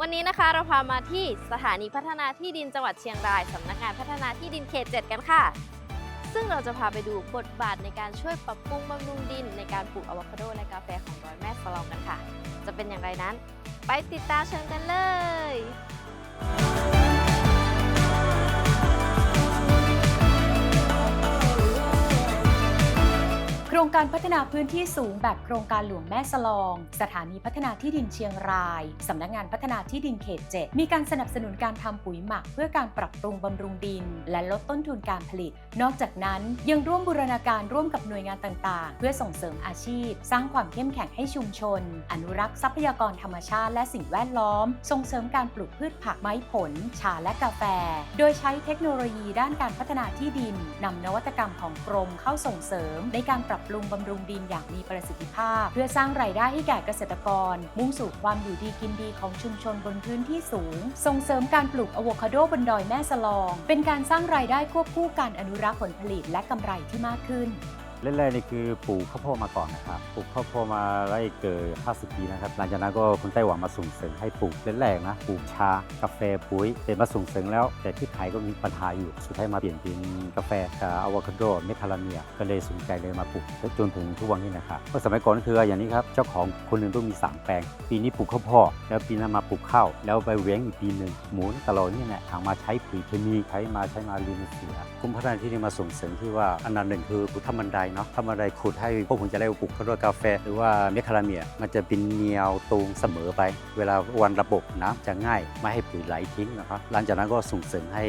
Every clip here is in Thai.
วันนี้นะคะเราพามาที่สถานีพัฒนาที่ดินจังหวัดเชียงรายสำนักงานพัฒนาที่ดินเขต 7 กันค่ะ ซึ่งเราจะพาไปดูบทบาทในการช่วยปรับปรุงบำรุงดิน ในการปลูกอะโวคาโดและกาแฟของดอยแม่สลองกันค่ะ จะเป็นอย่างไรนั้น ไปติดตามชมกันเลย ครงการพัฒนาพื้นที่สูงแบบโครงการหลวงแม่สลอง สถานีพัฒนาที่ดินเชียงราย สำนักงานพัฒนาที่ดินเขต 7 มีการสนับสนุนการทำปุ๋ยหมัก เพื่อการปรับปรุงบำรุงดิน และลดต้นทุนการผลิต นอกจากนั้นยังร่วมบูรณาการร่วมกับหน่วยงานต่างๆ เพื่อส่งเสริมอาชีพ สร้างความเข้มแข็งให้ชุมชน อนุรักษ์ทรัพยากรธรรมชาติและสิ่งแวดล้อม ส่งเสริมการปลูกพืชผักไม้ผล ชาและกาแฟ โดยใช้เทคโนโลยีด้านการพัฒนาที่ดินนำนวัตกรรมของกรมเข้าส่งเสริมในการปรับปรุงบำรุงดินอย่างมีประสิทธิภาพ เพื่อสร้างรายได้ให้แก่เกษตรกร มุ่งสู่ความอยู่ดีกินดีของชุมชนบนพื้นที่สูง ส่งเสริมการปลูกอะโวคาโดบนดอยแม่สลอง เป็นการสร้างรายได้ควบคู่การอนุรักษ์ผลผลิตและกำไรที่มากขึ้น แรกๆนี่คือปลูกข้าวโพดมาก่อนนะครับปลูกข้าวโพดมาได้เกิด50 ปีนะครับหลังจากนั้นก็คุณไต้หวันมาส่งเสริมให้ปลูกแรกๆนะปลูกชากาแฟปุ๋ยแต่มาส่งเสริมแล้ว แต่ที่ไทยก็มีปัญหาอยู่สุดท้ายมาเปลี่ยนเป็นกาแฟกับอะโวคาโดเมคาลาเมียก็เลยสนใจเลยมาปลูกจนถึงทุกวันนี้นะครับเมื่อสมัยก่อนคืออย่างนี้ครับเจ้าของคนหนึ่งต้องมีสามแปลง ปีนี้ปลูกข้าวโพดแล้วปีหน้ามาปลูกข้าวแล้วไปเว้งอีกปีหนึ่งหมุนตลอดนี่แหละทางมาใช้ปุ๋ยเคมีใช้มาใช้มาลีนเสียกรมพัฒนาที่ดินมาส่งเสริมที่ว่าอันนั้นหนึ่งคือปลูกทำบันไดเนาะทำบันไดขุดให้พวกผมจะได้ปลูกข้าวโพดกาแฟ หรือว่าเมคคาราเมีย มันจะเป็นเนียวตูงเสมอไป เวลาวันระบบน้ำจะง่าย ไม่ให้ปุ๋ยไหลทิ้งนะครับหลังจากนั้นก็ส่งเสริมให้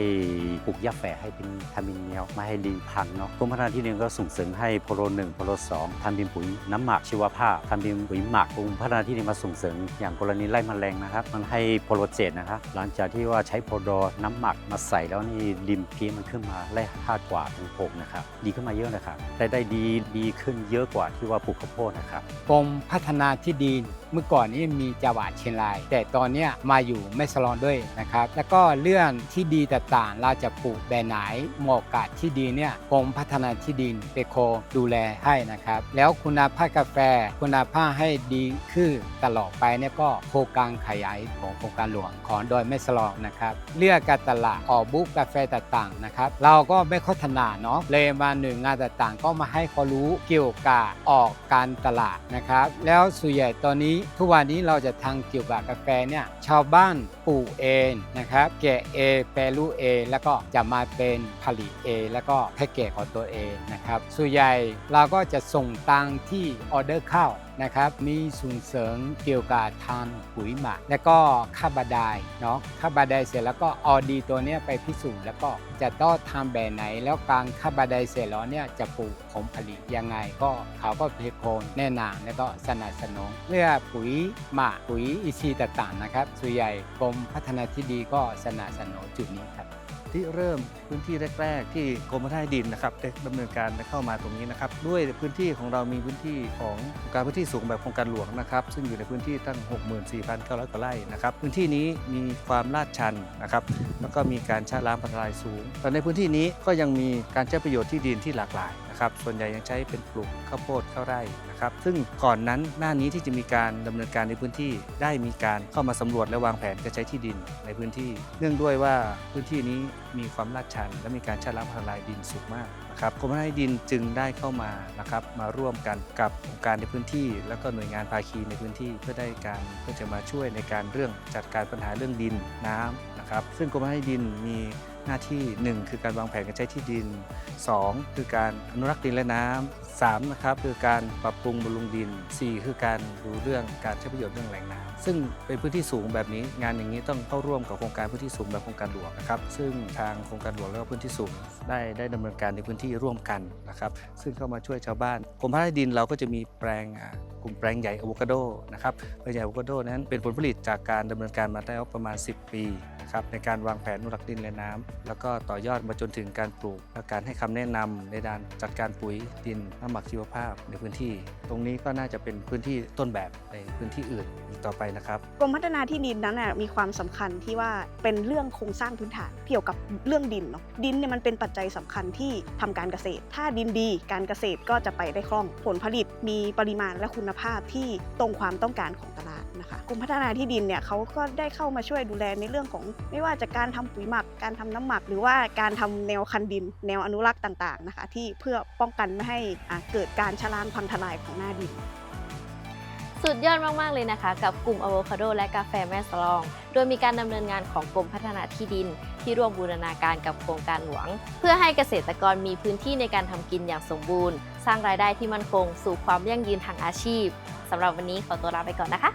ปลูกหญ้าแฝกให้เป็นทำเป็นเนียวไม่ให้ดินพังเนาะกรมพัฒนาที่ดินก็ส่งเสริมให้โพโลหนึ่งโพโลสองทำเป็นปุ๋ยน้ำหมักชีวภาพทำเป็นปุ๋ยหมักกรมพัฒนาที่ดินมาส่งเสริมอย่างกรณีไล่แมลงนะครับ มันให้โพโลเจตนะครับหลังจากที่ว่าใช้โพโลน้ำหมักมาใส่แล้วนี่ดินพีมันขึ้นมาไล่ห้ากว่าถึงหกนะครับดีขึ้นมาเยอะนะครับได้ได้ดีดีขึ้นเยอะกว่าที่ว่าปลูกข้าวโพดนะครับกรมพัฒนาที่ดิน เมื่อก่อนนี้มีจังหวัดเชียงราย แต่ตอนนี้มาอยู่แม่สลอนด้วยนะครับ แล้วก็เรื่องที่ดีต่างๆ เราจะปลูกแบบไหนเหมาะกับที่ดีเนี่ยกรมพัฒนาที่ดินเปโคดูแลให้นะครับ แล้วคุณภาพกาแฟ คุณภาพให้ดีขึ้นตลอดไปเนี่ยก็โครงการขยายของโครงการหลวงของดอยแม่สลองนะครับเรื่องการตลาดออกบุ๊กกาแฟต่างๆนะครับเราก็ไม่ค่อยถนัดเนาะเลยมาหน่วยงานต่างๆ ก็มาให้ควารู้เกี่ยวกับออกการตลาดนะครับ แล้วส่วนใหญ่ตอนนี้ทุกวันนี้เราจะทางเกี่ยวกับกาแฟเนี่ยชาวบ้าน ปลูกเองนะครับแกะเองแปรรูปเองแล้วก็จะมาเป็นผลิตเองแล้วก็แพ็กเกจของตัวเองนะครับส่วนใหญ่เราก็จะส่งตังที่ออเดอร์เข้านะครับมีส่งเสริมเกี่ยวกับทานปุ๋ยหมัก แล้วก็ค่าบาไดายเนาะค่าบาไดายเสร็จแล้วก็เอดีตัวนี้ไปพิสูจน์แล้วก็จะต้องทำแบบไหน แล้วการค่าบาไดายเสร็จแล้วเนี่ยจะปลูกผลผลิตยังไง ก็เขาก็เพโคนแน่นานแล้วก็สนับสนุนเรื่องปุ๋ยหมักปุ๋ยอินทรีต่างๆนะครับส่วนใหญ่กรมพัฒนาที่ดีก็สนับสนุนจุดนี้ครับ ที่เริ่มพื้นที่แรก ๆ ที่กรมพัฒนาดินนะครับได้ดำเนินการเข้ามาตรงนี้นะครับ ด้วยพื้นที่ของเรามีพื้นที่ของโครงการพื้นที่สูงแบบโครงการหลวงนะครับ ซึ่งอยู่ในพื้นที่ตั้ง 64,900กว่าไร่นะครับ พื้นที่นี้มีความลาดชันนะครับ แล้วก็มีการชะล้างพันทลายสูงแต่ในพื้นที่นี้ก็ยังมีการใช้ประโยชน์ที่ดินที่หลากหลาย นะครับส่วนใหญ่ยังใช้เป็นปลูกข้าวโพดข้าวไร่นะครับซึ่งก่อนนั้นหน้านี้ที่จะมีการดำเนินการในพื้นที่ได้มีการเข้ามาสำรวจและวางแผนการใช้ที่ดินในพื้นที่ เนื่องด้วยว่าพื้นที่นี้มีความลาดชัน และมีการชะล้างพันทลายดินสูงมากนะครับกรมพัฒนาดินจึงได้เข้ามานะครับมาร่วมกันกับองค์การในพื้นที่ แล้วก็หน่วยงานภาคีในพื้นที่เพื่อได้การเพื่อจะมาช่วยในการเรื่องจัดการปัญหาเรื่องดินน้ำ นะครับซึ่งกรมพัฒนาดินมีหน้าที่ 1 คือการวางแผนการใช้ที่ดิน 2 คือการอนุรักษ์ดินและน้ำ3นะครับคือการปรับปรุงบำรุงดิน 4 คือการดูเรื่องการใช้ประโยชน์เรื่องแหล่งน้ำซึ่งเป็นพื้นที่สูงแบบนี้ งานอย่างนี้ต้องเข้าร่วมกับโครงการพื้นที่สูงแบบโครงการหลวงนะครับซึ่งทางโครงการหลวงแล้วก็พื้นที่สูงได้ได้ดำเนินการในพื้นที่ร่วมกันนะครับซึ่งเข้ามาช่วยชาวบ้านกรมพัฒนาดินเราก็จะมีแปลงกลุ่มแปลงใหญ่อะโวคาโดนะครับแปลงใหญ่อะโวคาโดนั้นเป็นผลผลิตจากการดำเนินการมาได้ประมาณ 10 ปี นะครับในการวางแผนอนุรักษ์ดินและน้ำแล้วก็ต่อยอดมาจนถึงการปลูก และการให้คำแนะนำในด้านจัดการปุ๋ยดินน้ำหมักชีวภาพในพื้นที่ ตรงนี้ก็น่าจะเป็นพื้นที่ต้นแบบในพื้นที่อื่นอีกต่อไปนะครับกรมพัฒนาที่ดินนั้นน่ะมีความสำคัญที่ว่าเป็นเรื่องโครงสร้างพื้นฐานเกี่ยวกับเรื่องดินเนาะดินเนี่ยมันเป็นปัจจัยสำคัญที่ทำการเกษตร ถ้าดินดีการเกษตรก็จะไปได้คล่องผลผลิตมีปริมาณและคุณภาพที่ตรงความต้องการของตลาดนะคะกรมพัฒนาที่ดินเนี่ยเขาก็ได้เข้ามาช่วยดูแลในเรื่องของไม่ว่าจะกการทำปุ๋ยหมัก การทำน้ำหมัก หรือว่าการทำแนวคันดิน แนวอนุรักษ์ต่างๆนะคะ ที่เพื่อป้องกันไม่ให้เกิดการชะล้างพังทลายของหน้าดิน สุดยอดมาก ๆ เลยนะคะ กับกลุ่มอะโวคาโดและกาแฟแม่สลอง โดยมีการดำเนินงานของกรมพัฒนาที่ดิน ที่ร่วมบูรณาการกับโครงการหลวง เพื่อให้เกษตรกรมีพื้นที่ในการทำกินอย่างสมบูรณ์ สร้างรายได้ที่มั่นคง สู่ความยั่งยืนทางอาชีพสำหรับวันนี้ขอตัวลาไปก่อนนะคะ